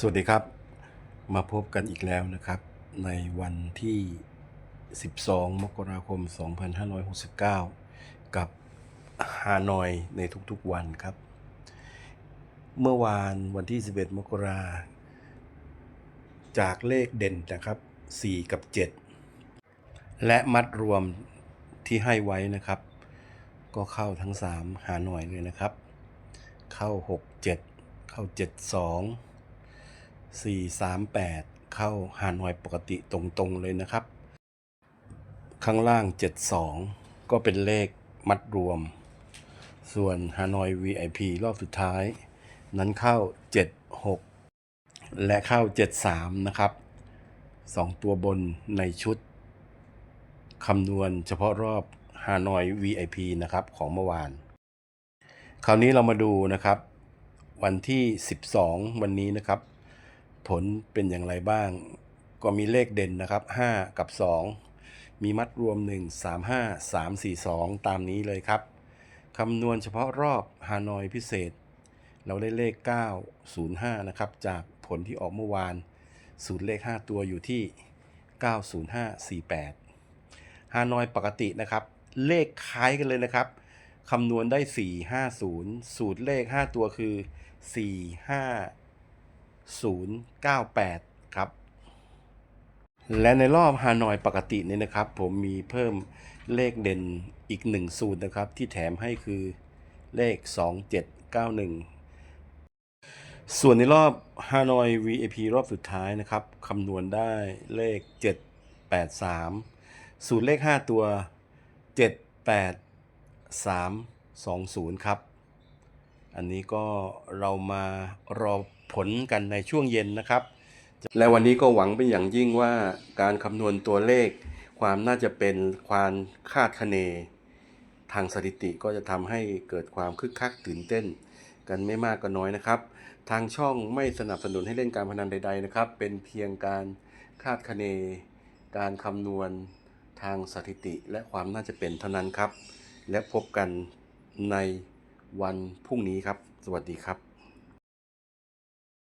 สวัสดีครับ มาพบกันอีกแล้วนะครับ ในวันที่ 12 มกราคม 2569 กับฮานอยในทุกๆวันครับ เมื่อวานวันที่ 11 มกราจากเลขเด่นนะครับ 4 กับ 7 และมัดรวมที่ให้ไว้นะครับ ก็เข้าทั้ง 3 หาหน่อยเลยนะครับ เข้า 6 7 เข้า 7 2 438 เข้าฮานอยปกติตรงๆเลยนะครับ ข้างล่าง 72 ก็เป็นเลขมัดรวม ส่วนฮานอย VIP รอบสุดท้าย นั้นเข้า 76 และเข้า 73 นะครับ 2 ตัวบนในชุดคำนวณเฉพาะรอบฮานอย VIP นะครับของเมื่อวาน คราวนี้เรามาดูนะครับ วันที่ 12 วันนี้นะครับ ผลเป็นอย่างไรบ้าง ก็มีเลขเด่นนะครับ 5 กับ 2 มีมัดรวม 1 3 5 3 4 2 ตามนี้เลยครับคำนวณเฉพาะรอบฮานอยพิเศษ เราได้เลข 905 นะครับ จากผลที่ออกเมื่อวานสูตรเลข 5 ตัวอยู่ที่ 90548 ฮานอยปกตินะครับ เลขคล้ายกันเลยนะครับคำนวณได้ 450 สูตรเลข 5 ตัวคือ 098 ครับ และในรอบฮานอยปกติเนี่ยนะครับ ผมมีเพิ่มเลขเด่นอีก1สูตรนะครับ ที่แถมให้คือเลข 2791 ส่วนในรอบฮานอย VIP รอบสุดท้ายนะครับคำนวณได้เลข 783 สูตรเลข 5 ตัว 78320 ครับ อันนี้ก็เรามารอผลกันในช่วงเย็นนะครับ และวันนี้ก็หวังเป็นอย่างยิ่งว่าการคำนวณตัวเลข ความน่าจะเป็นความคาดคะเน ทางสถิติก็จะทำให้เกิดความคึกคักตื่นเต้น กันไม่มากก็น้อยนะครับ ทางช่องไม่สนับสนุนให้เล่นการพนันใด ๆนะครับ เป็นเพียงการคาดคะเน การคำนวณทางสถิติ และความน่าจะเป็นเท่านั้นครับ และพบกันใน วันพรุ่งนี้ครับ สวัสดีครับ